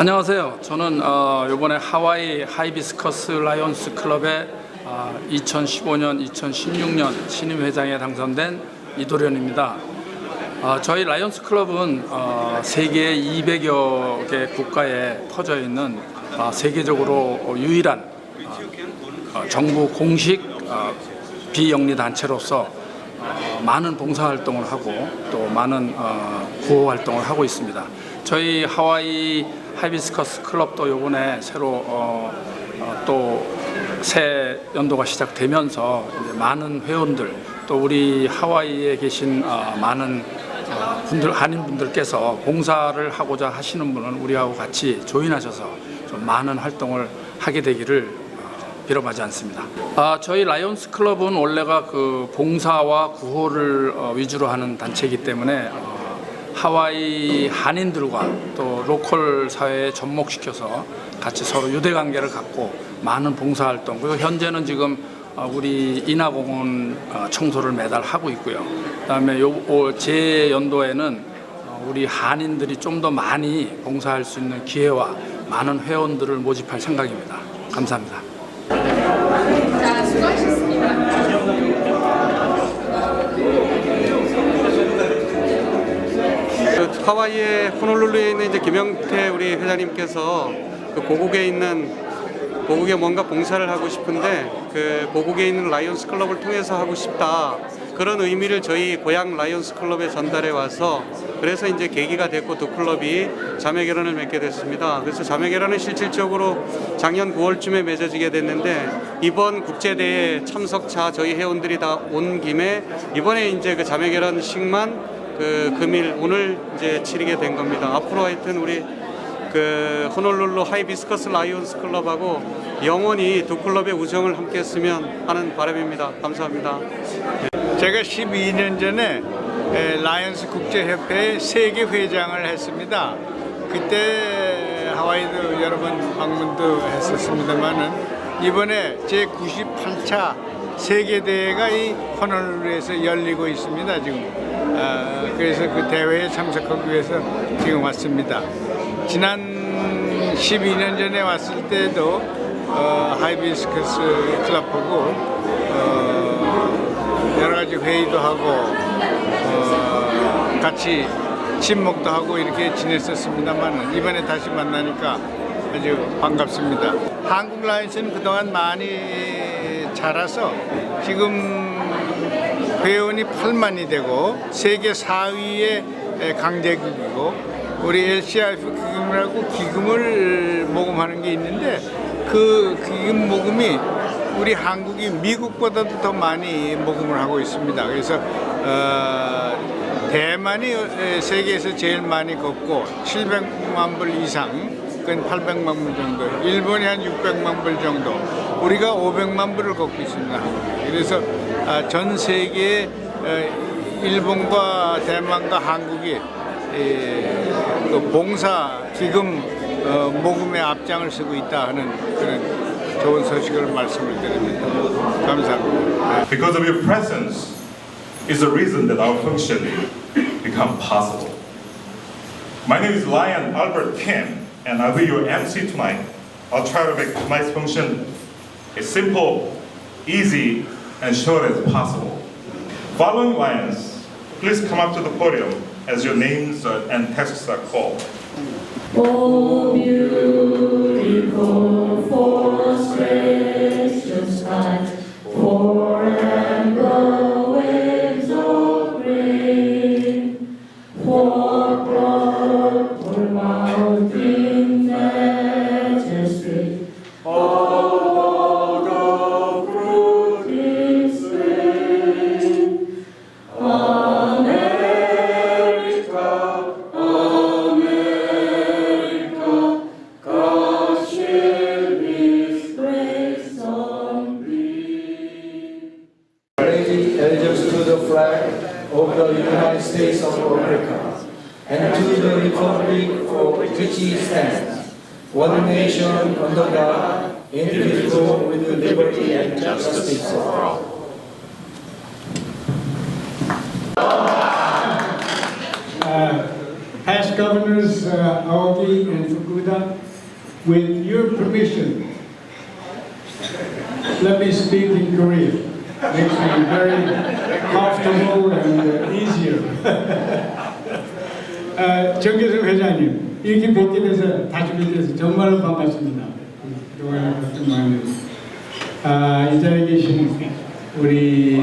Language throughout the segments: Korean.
안녕하세요. 저는 어, 이번에 하와이 하이비스커스 라이온스 클럽의 어, 2015년, 2016년 신임 회장에 당선된 이도련입니다. 어, 저희 라이온스 클럽은 어, 세계 200여 개 국가에 퍼져 있는 어, 세계적으로 어, 유일한 어, 정부 공식 어, 비영리 단체로서 어, 많은 봉사 활동을 하고 또 많은 어, 구호 활동을 하고 있습니다. 저희 하와이 하이비스커스 클럽도 이번에 새로 어, 또새 연도가 시작되면서 이제 많은 회원들 또 우리 하와이에 계신 어, 많은 어, 분들 한인 분들께서 봉사를 하고자 하시는 분은 우리하고 같이 조인하셔서 좀 많은 활동을 하게 되기를 어, 빌어마지 않습니다. 아, 저희 라이온스 클럽은 원래가 그 봉사와 구호를 어, 위주로 하는 단체이기 때문에 어, 하와이 한인들과 또 로컬 사회에 접목시켜서 같이 서로 유대 관계를 갖고 많은 봉사 활동 그리고 현재는 지금 어, 우리 인하공원 어, 청소를 매달 하고 있고요. 그다음에 요 제 연도에는 어, 우리 한인들이 좀 더 많이 봉사할 수 있는 기회와 많은 회원들을 모집할 생각입니다. 감사합니다. 자, 수고하셨습니다. 하와이의 호놀룰루에 있는 이제 김영태 우리 회장님께서 그 고국에 있는 고국에 뭔가 봉사를 하고 싶은데 그 고국에 있는 라이온스 클럽을 통해서 하고 싶다 그런 의미를 저희 고향 라이온스 클럽에 전달해 와서 그래서 이제 계기가 됐고 두 클럽이 자매 결혼을 맺게 됐습니다. 그래서 자매 결혼은 실질적으로 작년 9월쯤에 맺어지게 됐는데 이번 국제 대회 참석차 저희 회원들이 다 온 김에 이번에 이제 그 자매 결혼식만 그 금일 오늘 이제 치르게 된 겁니다. 앞으로 하여튼 우리 그 호놀룰루 하이비스커스 라이온스 클럽하고 영원히 두 클럽의 우정을 함께 했으면 하는 바람입니다. 감사합니다. 제가 12년 전에 에, 라이언스 국제협회 세계 회장을 했습니다. 그때 하와이도 여러 번 방문도 했었습니다만은 이번에 제 98차 세계 대회가 이 호놀룰루에서 열리고 있습니다. 지금 아, 그래서 그 대회에 참석하기 위해서 지금 왔습니다. 지난 12년 전에 왔을 때도 어, 하이비스커스 클럽하고 어, 여러 가지 회의도 하고 어, 같이 친목도 하고 이렇게 지냈었습니다만 이번에 다시 만나니까 아주 반갑습니다. 한국 라이언스는 그동안 많이 자라서 지금 회원이 8만이 되고 세계 4위의 강대국이고 우리 LCRF 기금이라고 기금을 모금하는 게 있는데 그 기금 모금이 우리 한국이 미국보다도 더 많이 모금을 하고 있습니다. 그래서 어, 대만이 세계에서 제일 많이 걷고 700만 불 이상, 그건 800만 불 정도. 일본이 한 600만 불 정도. 우리가 500만 불을 걷고 있습니다. 그래서 아, 전 세계 어, 일본과 대만과 한국이 에, 그 봉사 기금 어, 모금에 앞장을 서고 있다 하는 그런 좋은 소식을 말씀을 드립니다. 감사합니다. Because of your presence is the reason that our function become possible. My name is Lion Albert Kim, and I'll be your MC tonight. I'll try to make tonight's function as simple, easy, and short as possible. Following lines, please come up to the podium as your names and texts are called. Oh, beautiful forest of the United States of America and to the republic for which it stands, one nation under God, indivisible with liberty and justice for all. Pascal Governors uh, Aoki and Fukuda, with your permission, let me speak in Korean. Makes me very comfortable and uh, easier. 아, 정계석 회장님, 이렇게 뵙게 돼서 다시 뵙게 돼서 정말로 반갑습니다. 그동안 걱정 많이 아, 이 자리에 계신 우리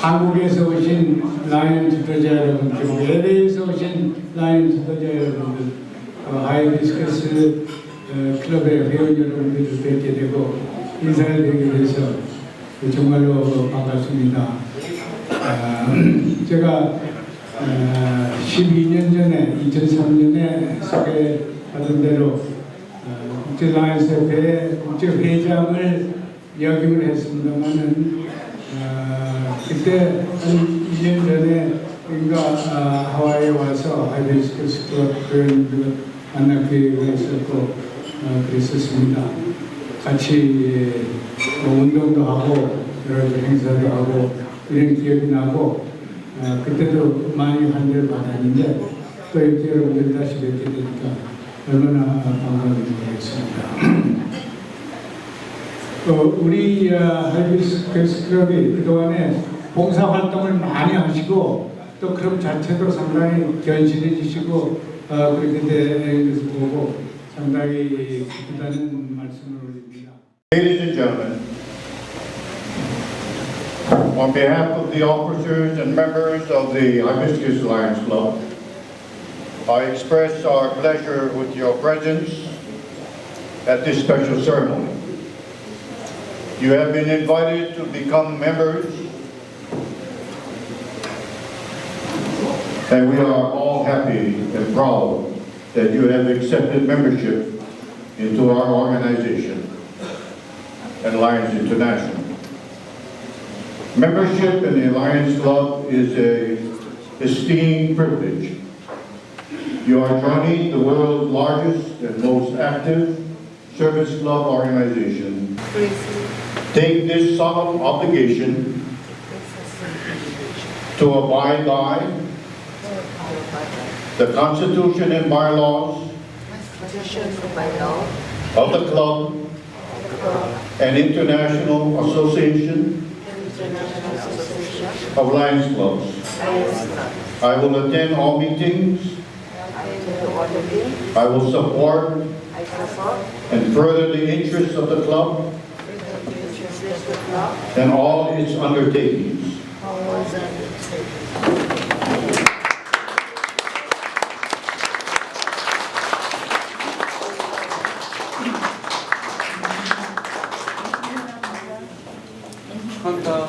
한국에서 오신 라이언 지도자 여러분, 그리고 LA에서 오신 라이언 지도자 여러분들, 어, 하이비스커스 어, 클럽의 회원 여러분들을 뵙게 되고 인사를 드리게 돼서 정말로 반갑습니다. 아, 제가 어, 12년 전에 2003년에 소개받은 대로 어, 국제 라이언스 협회의 국제 회장을 역임을 했습니다만은 어, 그때 한 2년 전에 아, 하와이에 와서 하이비스커스 클럽 회원들을 만날 기회가 있었고 어, 그랬었습니다. 같이 뭐 운동도 하고 여러 가지 행사도 하고 이런 기억이 나고 어, 그때도 많이 환대를 받았는데 또 이렇게 여러분들 다시 뵙게 되니까 얼마나 반가운지 모르겠습니다. 어, 우리 어, 하이비스커스 클럽이 그동안에 봉사활동을 많이 하시고 또 클럽 자체도 상당히 견실해지시고 어, 그렇게 된 것을 보고 상당히 기쁘다는 말씀을 올립니다. Ladies and gentlemen, on behalf of the officers and members of the Hibiscus Lions Club, I express our pleasure with your presence at this special ceremony. You have been invited to become members, and we are all happy and proud that you have accepted membership into our organization and Lions International. Membership in the Alliance Club is a esteemed privilege. You are joining the world's largest and most active service club organization. Take this solemn obligation to abide by the Constitution and bylaws of the club and International Association of Lions Clubs. I will attend all meetings. I will support and further the interests of the club and all its undertakings. 축하합니다.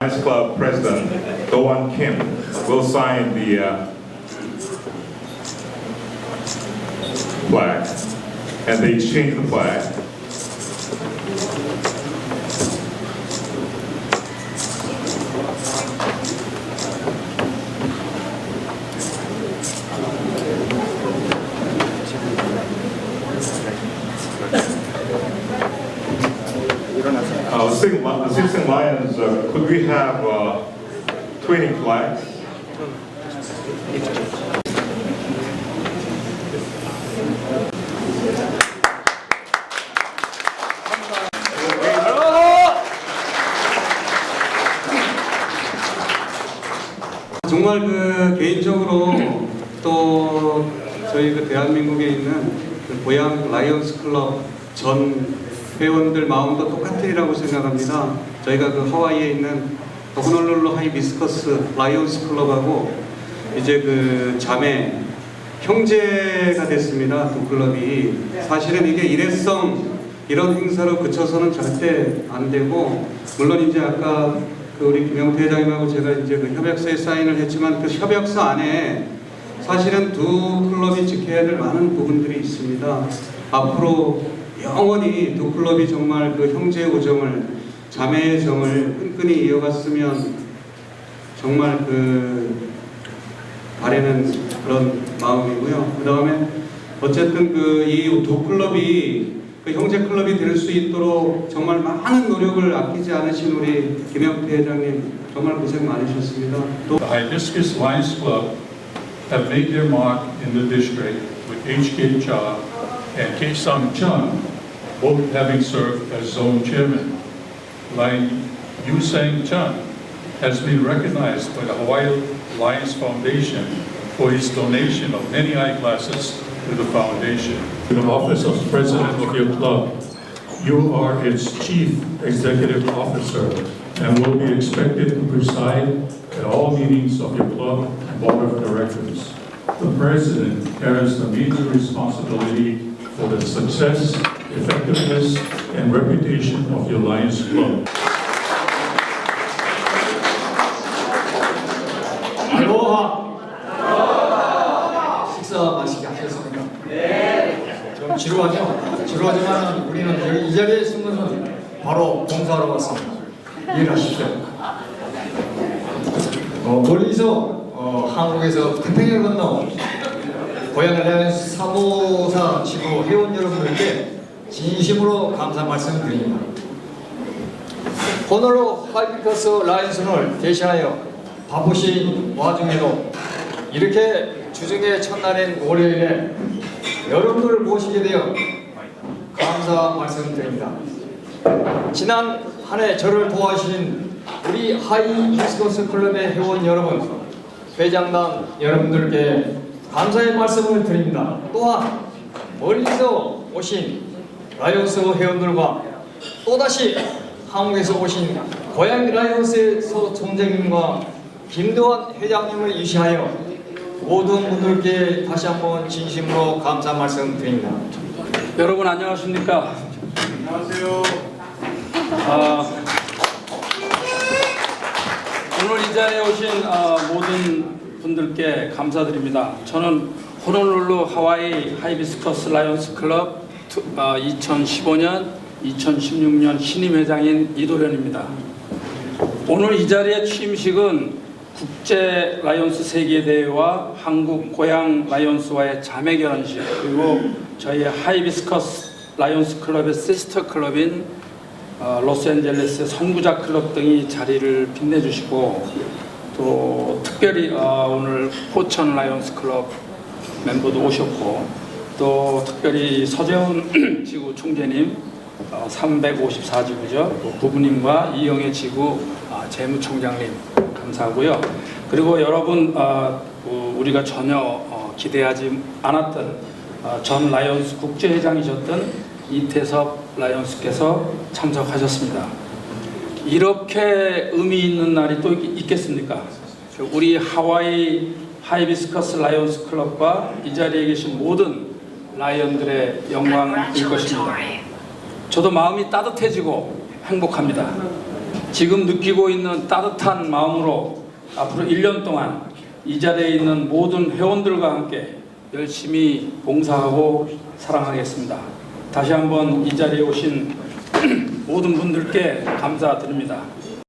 Lions Club President Do-Won Kim will sign the uh, flag, and they exchange the flag. Uh, the Sing Lions, uh, could we have uh, 20 flags? 정말 그 개인적으로 또 저희 그 대한민국에 있는 그 고향 라이언스 클럽 전 회원들 마음도 똑같으리라고 생각합니다. 저희가 그 하와이에 있는 호놀룰루 하이비스커스 라이언스 클럽하고 이제 그 자매 형제가 됐습니다. 두 클럽이 사실은 이게 일회성 이런 행사로 그쳐서는 절대 안 되고 물론 이제 아까 그 우리 김영태 회장님하고 제가 이제 그 협약서에 사인을 했지만 그 협약서 안에 사실은 두 클럽이 지켜야 될 많은 부분들이 있습니다. 앞으로 영원히 두 클럽이 정말 그 형제의 우정을 자매의 정을 끈끈이 이어갔으면 정말 그 바라는 그런 마음이고요. 그 다음에 어쨌든 그 이 두 클럽이 그 형제 클럽이 될 수 있도록 정말 많은 노력을 아끼지 않으신 우리 김영태 회장님 정말 고생 많으셨습니다. 또 The Hibiscus Lions Club have made their mark in the district with H.K. Cha and K-Sung Chung, both having served as zone chairman. Lion Yu-Sang Chun has been recognized by the Hawaii Lions Foundation for his donation of many eyeglasses to the foundation. In the office of president of your club, you are its chief executive officer and will be expected to preside at all meetings of your club board of directors. The president carries the major responsibility for the success, effectiveness, and reputation of your Lions Club. 알로하. 식사 맛있게 하셨습니까? 네. 좀 지루하죠? 지루하지만 우리는 여기 이 자리에 있는 것은 바로 봉사하러 왔습니다. 이해하십시오. 어, 멀리서 어, 한국에서 태평양 건너 고향 라이언스 사모사 지구 회원 여러분들께 진심으로 감사 말씀드립니다. 호놀로 하이피커스 라이언스를 대신하여 바쁘신 와중에도 이렇게 주중의 첫날인 월요일에 여러분들을 모시게 되어 감사 말씀드립니다. 지난 한 해 저를 도와주신 우리 하이 히스코스 클럽의 회원 여러분, 회장단 여러분들께 감사의 말씀을 드립니다. 또한 멀리서 오신 라이온스 회원들과 또다시 한국에서 오신 고양 라이온스의 서 총장님과 김도환 회장님을 유시하여 모든 분들께 다시 한번 진심으로 감사 말씀드립니다. 여러분 안녕하십니까? 안녕하세요. 아, 오늘 이 자리에 오신 아, 모든 분들께 감사드립니다. 저는 호놀룰루 하와이 하이비스커스 라이온스 클럽 2015년, 2016년 신임 회장인 이도련입니다. 오늘 이 자리의 취임식은 국제 라이온스 세계 대회와 한국 고향 라이온스와의 자매 결혼식 그리고 저희 하이비스커스 라이온스 클럽의 시스터 클럽인 어, 로스앤젤레스 선구자 클럽 등이 자리를 빛내주시고 또 특별히 어, 오늘 포천 라이온스 클럽 멤버도 오셨고 또 특별히 서재훈 지구 총재님 어, 354지구죠 부부님과 이영애 지구 아, 재무총장님 감사하고요 그리고 여러분 어, 어, 우리가 전혀 어, 기대하지 않았던 어, 전 라이온스 국제회장이셨던 이태섭 라이온스께서 참석하셨습니다. 이렇게 의미 있는 날이 또 있- 있겠습니까? 우리 하와이 하이비스커스 라이온스 클럽과 이 자리에 계신 모든 라이언들의 영광일 것입니다. 저도 마음이 따뜻해지고 행복합니다. 지금 느끼고 있는 따뜻한 마음으로 앞으로 1년 동안 이 자리에 있는 모든 회원들과 함께 열심히 봉사하고 사랑하겠습니다. 다시 한번 이 자리에 오신 모든 분들께 감사드립니다.